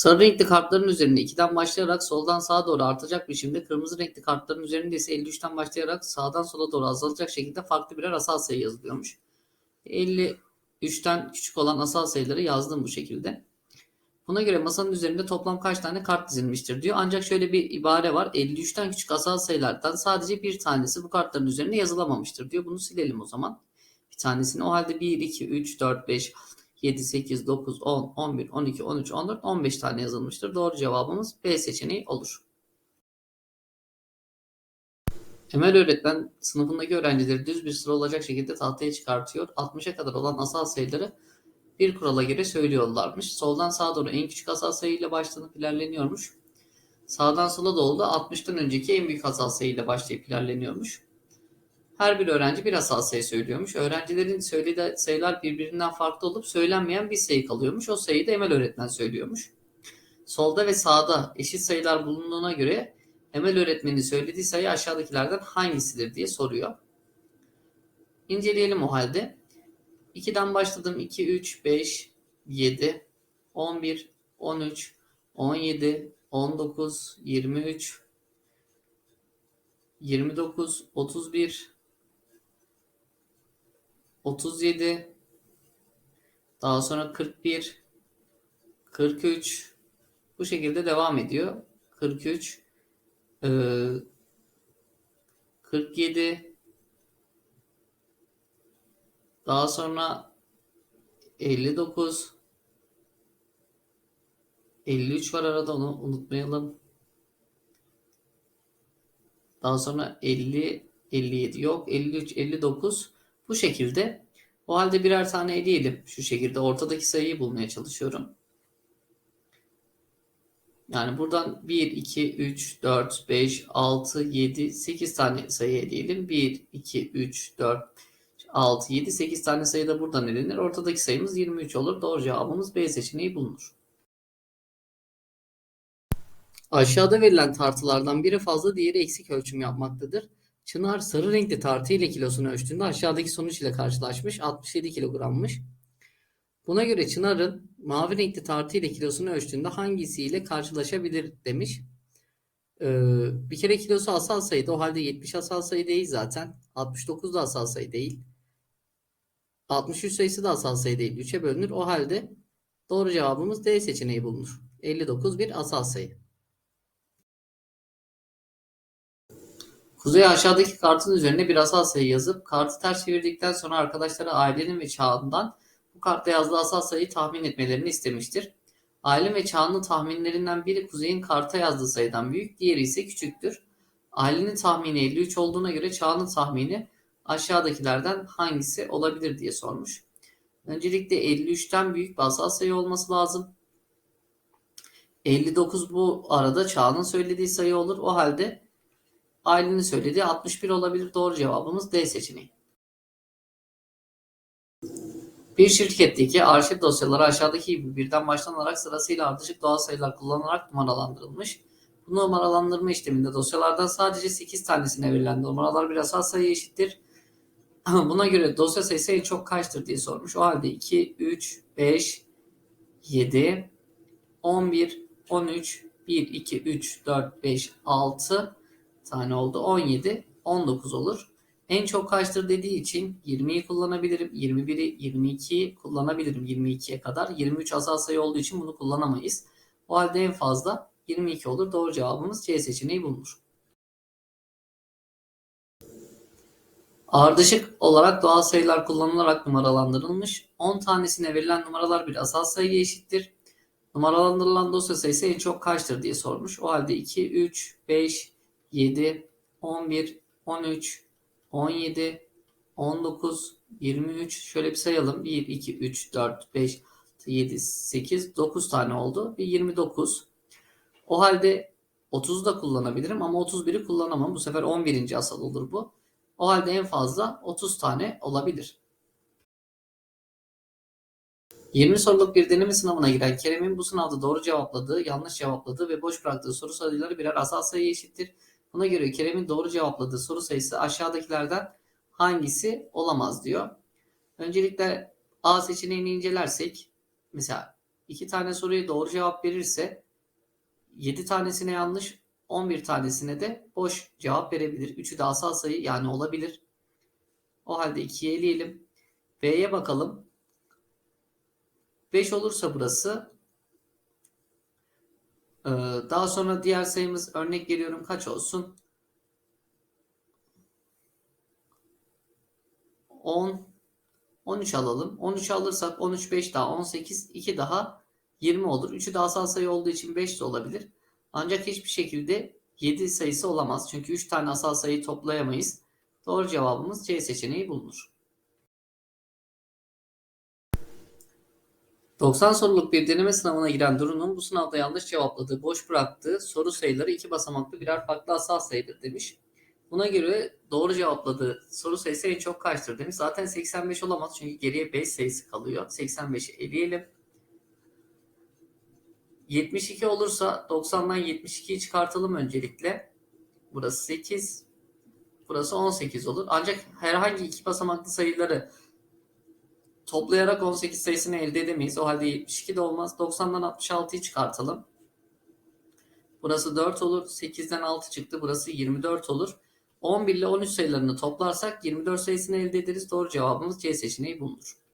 Sarı renkli kartların üzerinde 2'den başlayarak soldan sağa doğru artacak biçimde, kırmızı renkli kartların üzerinde ise 53'ten başlayarak sağdan sola doğru azalacak şekilde farklı birer asal sayı yazılıyormuş. 53'ten küçük olan asal sayıları yazdım bu şekilde. Buna göre masanın üzerinde toplam kaç tane kart dizilmiştir diyor. Ancak şöyle bir ibare var. 53'ten küçük asal sayılardan sadece bir tanesi bu kartların üzerine yazılamamıştır diyor. Bunu silelim o zaman. Bir tanesini. O halde 1, 2, 3, 4, 5, 7, 8, 9, 10, 11, 12, 13, 14, 15 tane yazılmıştır. Doğru cevabımız B seçeneği olur. Emel öğretmen sınıfındaki öğrencileri düz bir sıra olacak şekilde tahtaya çıkartıyor. 60'a kadar olan asal sayıları bir kurala göre söylüyorlarmış. Soldan sağa doğru en küçük asal sayıyla başlanıp ilerleniyormuş. Sağdan sola doğru da 60'tan önceki en büyük asal sayıyla başlayıp ilerleniyormuş. Her bir öğrenci bir asal sayı söylüyormuş. Öğrencilerin söylediği sayılar birbirinden farklı olup söylenmeyen bir sayı kalıyormuş. O sayıyı da Emel öğretmen söylüyormuş. Solda ve sağda eşit sayılar bulunduğuna göre Emel öğretmenin söylediği sayı aşağıdakilerden hangisidir diye soruyor. İnceleyelim o halde. 2'den başladım. 2, 3, 5, 7, 11, 13, 17, 19, 23, 29, 31, 37, daha sonra 41, 43, bu şekilde devam ediyor. 43, ee, 47, daha sonra 59, 53 var arada onu unutmayalım. Daha sonra 50, 57 yok. 53, 59 bu şekilde. O halde birer tane eleyelim. Şu şekilde ortadaki sayıyı bulmaya çalışıyorum. Yani buradan 1, 2, 3, 4, 5, 6, 7, 8 tane sayı eleyelim. 1, 2, 3, 4, 6, 7, 8 tane sayı da buradan elenir. Ortadaki sayımız 23 olur. Doğru cevabımız B seçeneği bulunur. Aşağıda verilen tartılardan biri fazla diğeri eksik ölçüm yapmaktadır. Çınar sarı renkli tartı ile kilosunu ölçtüğünde aşağıdaki sonuç ile karşılaşmış. 67 kilogrammış. Buna göre Çınar'ın mavi renkli tartı ile kilosunu ölçtüğünde hangisiyle karşılaşabilir demiş. Ee, bir kere kilosu asal sayıda. O halde 70 asal sayı değil zaten. 69 da asal sayı değil. 63 sayısı da asal sayı değil. 3'e bölünür. O halde doğru cevabımız D seçeneği bulunur. 59 bir asal sayı. Kuzey aşağıdaki kartın üzerine bir asal sayı yazıp kartı ters çevirdikten sonra arkadaşlara ailenin ve çağından bu kartta yazdığı asal sayıyı tahmin etmelerini istemiştir. Aile ve çağının tahminlerinden biri Kuzey'in karta yazdığı sayıdan büyük, diğeri ise küçüktür. Ailenin tahmini 53 olduğuna göre çağının tahmini aşağıdakilerden hangisi olabilir diye sormuş. Öncelikle 53'ten büyük bir asal sayı olması lazım. 59 bu arada çağının söylediği sayı olur. O halde ailenin söylediği 61 olabilir. Doğru cevabımız D seçeneği. Bir şirketteki arşiv dosyaları aşağıdaki gibi birden başlanarak sırasıyla ardışık doğal sayılar kullanılarak numaralandırılmış. Bu numaralandırma işleminde dosyalardan sadece 8 tanesine verilen numaralar bir asal sayı eşittir. Buna göre dosya sayısı en çok kaçtır diye sormuş. O halde 2, 3, 5, 7, 11, 13, 1, 2, 3, 4, 5, 6 tane oldu. 17, 19 olur. En çok kaçtır dediği için 20'yi kullanabilirim. 21'i 22'yi kullanabilirim 22'ye kadar. 23 asal sayı olduğu için bunu kullanamayız. O halde en fazla 22 olur. Doğru cevabımız C seçeneği bulunur. Ardışık olarak doğal sayılar kullanılarak numaralandırılmış. 10 tanesine verilen numaralar bir asal sayıya eşittir. Numaralandırılan dosya sayısı en çok kaçtır diye sormuş. O halde 2, 3, 5, 7, 11, 13, 17, 19, 23 şöyle bir sayalım. 1, 2, 3, 4, 5, 7, 8, 9 tane oldu. Bir 29. O halde 30'u da kullanabilirim ama 31'i kullanamam. Bu sefer 11. asal olur bu. O halde en fazla 30 tane olabilir. 20 soruluk bir deneme sınavına giren Kerem'in bu sınavda doğru cevapladığı, yanlış cevapladığı ve boş bıraktığı soru sayıları birer asal sayı eşittir. Buna göre Kerem'in doğru cevapladığı soru sayısı aşağıdakilerden hangisi olamaz diyor. Öncelikle A seçeneğini incelersek mesela 2 tane soruya doğru cevap verirse 7 tanesine yanlış, 11 tanesine de boş cevap verebilir. Üçü de asal sayı yani olabilir. O halde 2'ye eleyelim. B'ye bakalım. 5 olursa burası daha sonra diğer sayımız örnek veriyorum kaç olsun? 10 13 alalım. 13 alırsak 13 5 daha 18 2 daha 20 olur. Üçü de asal sayı olduğu için 5 de olabilir. Ancak hiçbir şekilde 7 sayısı olamaz. Çünkü 3 tane asal sayıyı toplayamayız. Doğru cevabımız C seçeneği bulunur. 90 soruluk bir deneme sınavına giren Duru'nun bu sınavda yanlış cevapladığı, boş bıraktığı soru sayıları iki basamaklı birer farklı asal sayıdır demiş. Buna göre doğru cevapladığı soru sayısı en çok kaçtır demiş. Zaten 85 olamaz çünkü geriye 5 sayısı kalıyor. 85'i eleyelim. 72 olursa 90'dan 72'yi çıkartalım öncelikle. Burası 8. Burası 18 olur. Ancak herhangi iki basamaklı sayıları toplayarak 18 sayısını elde edemeyiz. O halde 72 de olmaz. 90'dan 66'yı çıkartalım. Burası 4 olur. 8'den 6 çıktı. Burası 24 olur. 11 ile 13 sayılarını toplarsak 24 sayısını elde ederiz. Doğru cevabımız C seçeneği bulunur.